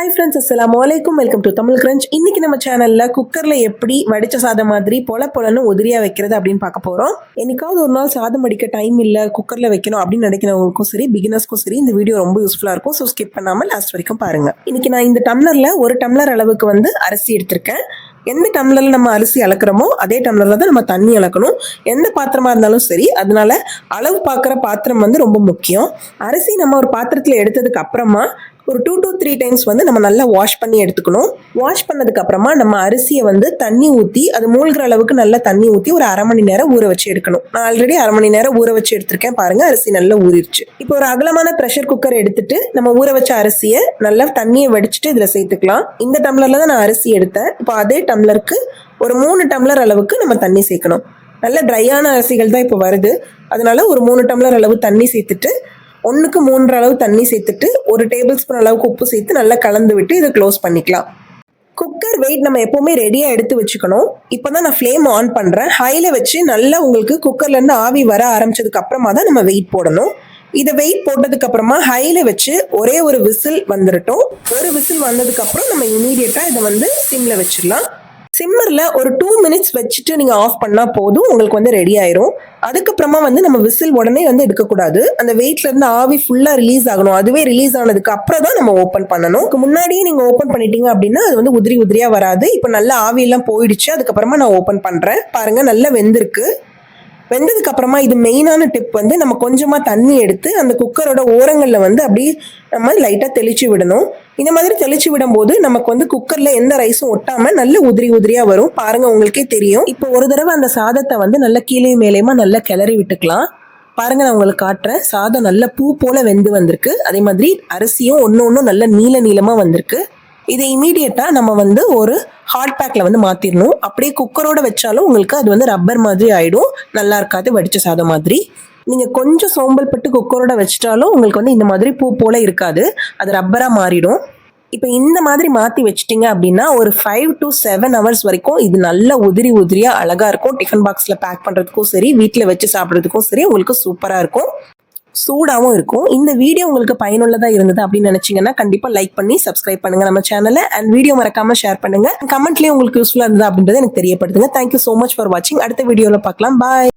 Hi friends அஸ்லாம் வலைக்கும் welcome to Tamil cringe இன்னைக்கு நம்ம சேனல்ல குக்கர்ல எப்படி வடிச்ச சாதம் மாதிரி பொல பொலன்னு உதிரியா வைக்கிறது அப்படின்னு பார்க்க போறோம். என்னைக்காவது ஒரு நாள் சாதம் அடிக்க டைம் இல்ல குக்கர்ல வைக்கணும் அப்படின்னு நினைக்கிறவங்களுக்கும் சரி பிகினர்ஸ்க்கும் சரி இந்த வீடியோ ரொம்ப யூஸ்ஃபுல்லா இருக்கும். ஸோ ஸ்கிப் பண்ணாம லாஸ்ட் வரைக்கும் பாருங்க. இன்னைக்கு நான் இந்த டம்ளர்ல ஒரு டம்ளர் அளவுக்கு வந்து அரிசி எடுத்திருக்கேன். எந்த டம்ளர்ல நம்ம அரிசி அளக்குறோமோ அதே டம்ளர்ல தான் நம்ம தண்ணி அளக்கணும். எந்த பாத்திரமா இருந்தாலும் சரி அதனால அளவு பார்க்குற பாத்திரம் வந்து ரொம்ப முக்கியம். அரிசி நம்ம ஒரு பாத்திரத்தில் எடுத்ததுக்கு அப்புறமா ஒரு டூ டு த்ரீ டைம்ஸ் வந்து நம்ம நல்லா வாஷ் பண்ணி எடுத்துக்கணும். வாஷ் பண்ணதுக்கு அப்புறமா நம்ம அரிசியை வந்து தண்ணி ஊற்றி அது மூழ்கிற அளவுக்கு நல்லா தண்ணி ஊற்றி ஒரு அரை மணி நேரம் ஊற வச்சு எடுக்கணும். நான் ஆல்ரெடி அரை மணி நேரம் ஊற வச்சு எடுத்திருக்கேன். பாருங்க அரிசி நல்லா ஊறிடுச்சு. இப்போ ஒரு அகலமான ப்ரெஷர் குக்கர் எடுத்துட்டு நம்ம ஊற வச்ச அரிசியை நல்லா தண்ணியை வடிச்சிட்டு இதில் சேர்த்துக்கலாம். இந்த டம்ளர்ல தான் நான் அரிசி எடுத்தேன். இப்போ அதே டம்ளருக்கு ஒரு மூணு டம்ளர் அளவுக்கு நம்ம தண்ணி சேர்க்கணும். நல்ல ட்ரையான அரிசிகள் தான் இப்போ வருது. அதனால ஒரு மூணு டம்ளர் அளவு தண்ணி சேர்த்துட்டு ஒன்றுக்கு மூன்று அளவு தண்ணி சேர்த்துட்டு ஒரு டேபிள் ஸ்பூன் அளவுக்கு உப்பு சேர்த்து நல்லா கலந்து விட்டு இதை க்ளோஸ் பண்ணிக்கலாம். குக்கர் வெயிட் நம்ம எப்போவுமே ரெடியாக எடுத்து வச்சுக்கணும். இப்போ தான் நான் ஃப்ளேம் ஆன் பண்ணுறேன் ஹையில் வச்சு நல்லா உங்களுக்கு குக்கர்லேருந்து ஆவி வர ஆரம்பிச்சதுக்கு அப்புறமா தான் நம்ம வெயிட் போடணும். இதை வெயிட் போட்டதுக்கு அப்புறமா ஹையில் வச்சு ஒரே ஒரு விசில் வந்துடட்டும் ஒரு விசில் வந்ததுக்கு அப்புறம் நம்ம இமீடியட்டாக இதை வந்து சிம்மில் வச்சிடலாம். சிம்மரில் ஒரு டூ மினிட்ஸ் வச்சுட்டு நீங்கள் ஆஃப் பண்ணால் போதும் உங்களுக்கு வந்து ரெடி ஆயிரும். அதுக்கப்புறமா வந்து நம்ம விசில் உடனே வந்து எடுக்கக்கூடாது. அந்த வெயிட்லேருந்து ஆவி ஃபுல்லாக ரிலீஸ் ஆகணும். அதுவே ரிலீஸ் ஆனதுக்கு அப்புறம் தான் நம்ம ஓப்பன் பண்ணணும். முன்னாடியே நீங்கள் ஓப்பன் பண்ணிட்டீங்க அப்படின்னா அது வந்து உதிரி உதிரியாக வராது. இப்போ நல்லா ஆவியெல்லாம் போயிடுச்சு. அதுக்கப்புறமா நான் ஓப்பன் பண்ணுறேன் பாருங்கள் நல்லா வெந்திருக்கு. வெந்ததுக்கு அப்புறமா இது மெயினான டிப் வந்து நம்ம கொஞ்சமாக தண்ணி எடுத்து அந்த குக்கரோட ஓரங்களில் வந்து அப்படியே நம்ம லைட்டாக தெளிச்சு விடணும். இந்த மாதிரி தெளிச்சு விடும்போது நமக்கு வந்து குக்கரில் எந்த ரைஸும் ஒட்டாமல் நல்ல உதிரி உதிரியாக வரும். பாருங்க உங்களுக்கே தெரியும். இப்போ ஒரு தடவை அந்த சாதத்தை வந்து நல்லா கீழே மேலேயுமா நல்லா கிளறி விட்டுக்கலாம். பாருங்க நான் உங்களுக்கு காட்டுறேன். சாதம் நல்ல பூ போல வெந்து வந்திருக்கு. அதே மாதிரி அரிசியும் ஒன்று ஒன்றும் நல்ல நீல நீளமாக வந்திருக்கு. இதை இமீடியட்டாக நம்ம வந்து ஒரு ஹாட் பேக்கில் வந்து மாற்றிடணும் அப்படியே குக்கரோட வச்சாலும் உங்களுக்கு அது வந்து ரப்பர் மாதிரி ஆகிடும் நல்லா இருக்காது வடித்த சாதம் மாதிரி. நீங்கள் கொஞ்சம் சோம்பல் பட்டு குக்கரோட வச்சிட்டாலும் உங்களுக்கு வந்து இந்த மாதிரி பூ போல இருக்காது. அது ரப்பராக மாறிடும். இப்போ இந்த மாதிரி மாற்றி வச்சிட்டிங்க அப்படின்னா ஒரு ஃபைவ் டு செவன் ஹவர்ஸ் வரைக்கும் இது நல்ல உதிரி உதிரியாக அழகாக இருக்கும். டிஃபன் பாக்ஸில் பேக் பண்ணுறதுக்கும் சரி வீட்டில் வச்சு சாப்பிட்றதுக்கும் சரி உங்களுக்கு சூப்பராக இருக்கும். சூடாகவும் இருக்கும். இந்த வீடியோ உங்களுக்கு பயனுள்ளதாக இருந்தது அப்படின்னு நினச்சிங்கன்னா கண்டிப்பாக லைக் பண்ணி சப்ஸ்கிரைப் பண்ணுங்கள் நம்ம சேனலை அண்ட் வீடியோ மறக்காம ஷேர் பண்ணுங்க. கமெண்ட்லேயே உங்களுக்கு யூஸ்ஃபுல்லாக இருந்தது அப்படின்றத எனக்கு தெரியப்படுத்துங்க. தேங்க்யூ ஸோ மச் ஃபார் வாட்சிங் அடுத்த வீடியோவில் பார்க்கலாம். பாய்